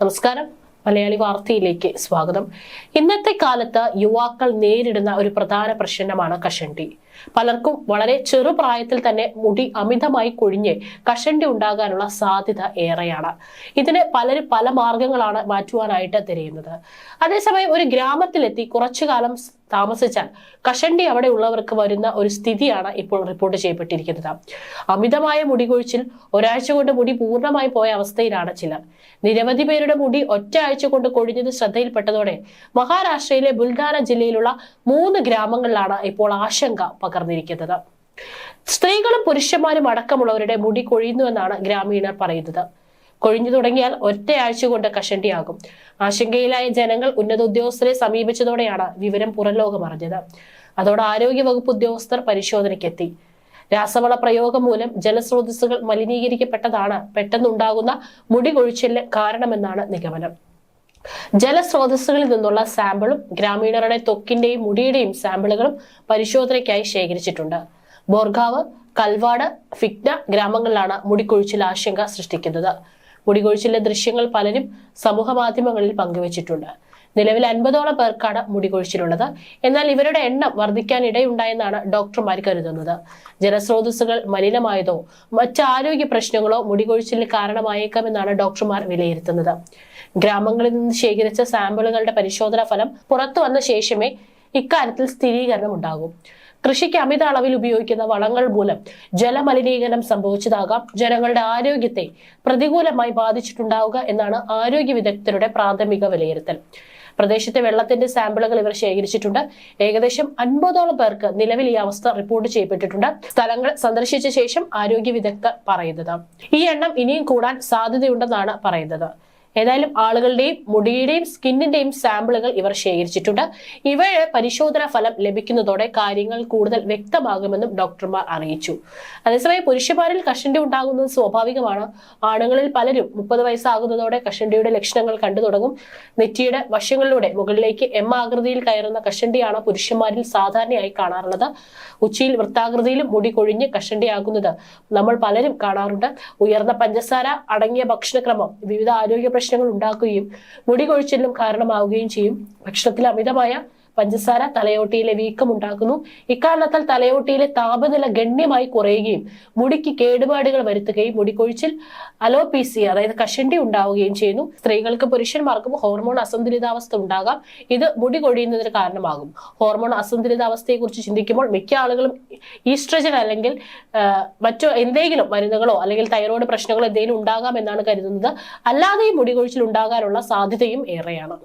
നമസ്കാരം. മലയാളി വാർത്തയിലേക്ക് സ്വാഗതം. ഇന്നത്തെ കാലത്ത് യുവാക്കൾ നേരിടുന്ന ഒരു പ്രധാന പ്രശ്നമാണ് കഷണ്ടി. പലർക്കും വളരെ ചെറുപ്രായത്തിൽ തന്നെ മുടി അമിതമായി കൊഴിഞ്ഞ് കഷണ്ടി ഉണ്ടാകാനുള്ള സാധ്യത ഏറെയാണ്. ഇതിന് പലരും പല മാർഗങ്ങളാണ് മാറ്റുവാനായിട്ട് തിരയുന്നത്. അതേസമയം ഒരു ഗ്രാമത്തിലെത്തി കുറച്ചു കാലം താമസിച്ചാൽ. കഷണ്ടി അവിടെ ഉള്ളവർക്ക് വരുന്ന ഒരു സ്ഥിതിയാണ് ഇപ്പോൾ റിപ്പോർട്ട് ചെയ്യപ്പെട്ടിരിക്കുന്നത്. അമിതമായ മുടി കൊഴിച്ചിൽ ഒരാഴ്ച കൊണ്ട് മുടി പൂർണമായി പോയ അവസ്ഥയിലാണ് ചിലർ. നിരവധി പേരുടെ മുടി ഒറ്റ ആഴ്ച കൊണ്ട് കൊഴിഞ്ഞത് ശ്രദ്ധയിൽപ്പെട്ടതോടെ മഹാരാഷ്ട്രയിലെ ബുൽഗാന ജില്ലയിലുള്ള മൂന്ന് ഗ്രാമങ്ങളിലാണ് ഇപ്പോൾ ആശങ്ക പകർന്നിരിക്കുന്നത്. സ്ത്രീകളും പുരുഷന്മാരും അടക്കമുള്ളവരുടെ മുടി കൊഴിയുന്നുവെന്നാണ് ഗ്രാമീണർ പറയുന്നത്. കൊഴിഞ്ഞു തുടങ്ങിയാൽ ഒറ്റയാഴ്ച കൊണ്ട് കഷണ്ടിയാകും. ആശങ്കയിലായ ജനങ്ങൾ ഉന്നത ഉദ്യോഗസ്ഥരെ സമീപിച്ചതോടെയാണ് വിവരം പുറംലോകം അറിഞ്ഞത്. അതോടെ ആരോഗ്യ വകുപ്പ് ഉദ്യോഗസ്ഥർ പരിശോധനയ്ക്കെത്തി. രാസവള പ്രയോഗം മൂലം ജലസ്രോതസ്സുകൾ മലിനീകരിക്കപ്പെട്ടതാണ് പെട്ടെന്നുണ്ടാകുന്ന മുടി കൊഴിച്ചിലിന് കാരണമെന്നാണ് നിഗമനം. ജലസ്രോതസ്സുകളിൽ നിന്നുള്ള സാമ്പിളും ഗ്രാമീണരുടെ ത്വക്കിന്റെയും മുടിയുടെയും സാമ്പിളുകളും പരിശോധനയ്ക്കായി ശേഖരിച്ചിട്ടുണ്ട്. ബോർഗാവ് കൽവാട് ഫിക്ന ഗ്രാമങ്ങളിലാണ് മുടിക്കൊഴിച്ചിൽ ആശങ്ക സൃഷ്ടിക്കുന്നത്. മുടികൊഴിച്ചിലിന്റെ ദൃശ്യങ്ങൾ പലരും സമൂഹ മാധ്യമങ്ങളിൽ പങ്കുവച്ചിട്ടുണ്ട്. നിലവിൽ അൻപതോളം പേർക്കാണ് മുടികൊഴിച്ചിലുള്ളത്. എന്നാൽ ഇവരുടെ എണ്ണം വർദ്ധിക്കാൻ ഇടയുണ്ടായെന്നാണ് ഡോക്ടർമാർ കരുതുന്നത്. ജലസ്രോതസ്സുകൾ മലിനമായതോ മറ്റ് ആരോഗ്യ പ്രശ്നങ്ങളോ മുടികൊഴിച്ചിലിന് കാരണമായേക്കാമെന്നാണ് ഡോക്ടർമാർ വിലയിരുത്തുന്നത്. ഗ്രാമങ്ങളിൽ നിന്ന് ശേഖരിച്ച സാമ്പിളുകളുടെ പരിശോധനാ ഫലം പുറത്തു വന്ന ശേഷമേ ഇക്കാര്യത്തിൽ സ്ഥിരീകരണം ഉണ്ടാകും കൃഷിക്ക് അമിത അളവിൽ ഉപയോഗിക്കുന്ന വളങ്ങൾ മൂലം ജലമലിനീകരണം സംഭവിച്ചതാകാം. ജനങ്ങളുടെ ആരോഗ്യത്തെ പ്രതികൂലമായി ബാധിച്ചിട്ടുണ്ടാവുക എന്നാണ് ആരോഗ്യ വിദഗ്ധരുടെ പ്രാഥമിക വിലയിരുത്തൽ. പ്രദേശത്തെ വെള്ളത്തിന്റെ സാമ്പിളുകൾ ഇവർ ശേഖരിച്ചിട്ടുണ്ട്. ഏകദേശം അൻപതോളം പേർക്ക് നിലവിൽ ഈ അവസ്ഥ റിപ്പോർട്ട് ചെയ്യപ്പെട്ടിട്ടുണ്ട്. സ്ഥലങ്ങൾ സന്ദർശിച്ച ശേഷം ആരോഗ്യ വിദഗ്ധർ പറയുന്നത്. ഈ എണ്ണം ഇനിയും കൂടാൻ സാധ്യതയുണ്ടെന്നാണ് പറയുന്നത്. ഏതായാലും ആളുകളുടെയും മുടിയുടെയും സ്കിന്നിന്റെയും സാമ്പിളുകൾ ഇവർ ശേഖരിച്ചിട്ടുണ്ട്. ഇവയുടെ പരിശോധനാ ഫലം ലഭിക്കുന്നതോടെ കാര്യങ്ങൾ കൂടുതൽ വ്യക്തമാകുമെന്നും ഡോക്ടർമാർ അറിയിച്ചു. അതേസമയം പുരുഷന്മാരിൽ കഷണ്ടി ഉണ്ടാകുന്നത് സ്വാഭാവികമാണ്. ആണുങ്ങളിൽ പലരും മുപ്പത് വയസ്സാകുന്നതോടെ കഷണ്ടിയുടെ ലക്ഷണങ്ങൾ കണ്ടു തുടങ്ങും. നെറ്റിയുടെ വശങ്ങളിലൂടെ മുകളിലേക്ക് എം ആകൃതിയിൽ കയറുന്ന കഷണ്ടിയാണ് പുരുഷന്മാരിൽ സാധാരണയായി കാണാറുള്ളത്. ഉച്ചിയിൽ വൃത്താകൃതിയിലും മുടി കൊഴിഞ്ഞ് കഷണ്ടിയാകുന്നത് നമ്മൾ പലരും കാണാറുണ്ട്. ഉയർന്ന പഞ്ചസാര അടങ്ങിയ ഭക്ഷണക്രമം വിവിധ ആരോഗ്യ പ്രശ്നങ്ങൾ ഉണ്ടാക്കുകയും മുടി കൊഴിച്ചിലിനും കാരണമാവുകയും ചെയ്യും. ഭക്ഷണത്തിൽ അമിതമായ പഞ്ചസാര തലയോട്ടിയിലെ വീക്കം ഉണ്ടാക്കുന്നു ഇക്കാരണത്താൽ തലയോട്ടിയിലെ താപനില ഗണ്യമായി കുറയുകയും മുടിക്ക് കേടുപാടുകൾ വരുത്തുകയും മുടിക്കൊഴിച്ചിൽ അലോപീസിയ അതായത് കഷണ്ടി ഉണ്ടാവുകയും ചെയ്യുന്നു. സ്ത്രീകൾക്ക് പുരുഷന്മാർക്കും ഹോർമോൺ അസന്തുലിതാവസ്ഥ ഉണ്ടാകാം. ഇത് മുടി കൊഴിയുന്നതിന് കാരണമാകും. ഹോർമോൺ അസന്തുലിതാവസ്ഥയെക്കുറിച്ച് ചിന്തിക്കുമ്പോൾ മിക്ക ആളുകളും ഈസ്ട്രജൻ അല്ലെങ്കിൽ മറ്റു എന്തെങ്കിലും മരുന്നുകളോ അല്ലെങ്കിൽ തൈറോയ്ഡ് പ്രശ്നങ്ങളോ എന്തെങ്കിലും ഉണ്ടാകാം എന്നാണ് കരുതുന്നത്. അല്ലാതെയും മുടികൊഴിച്ചിൽ ഉണ്ടാകാനുള്ള സാധ്യതയും ഏറെയാണ്.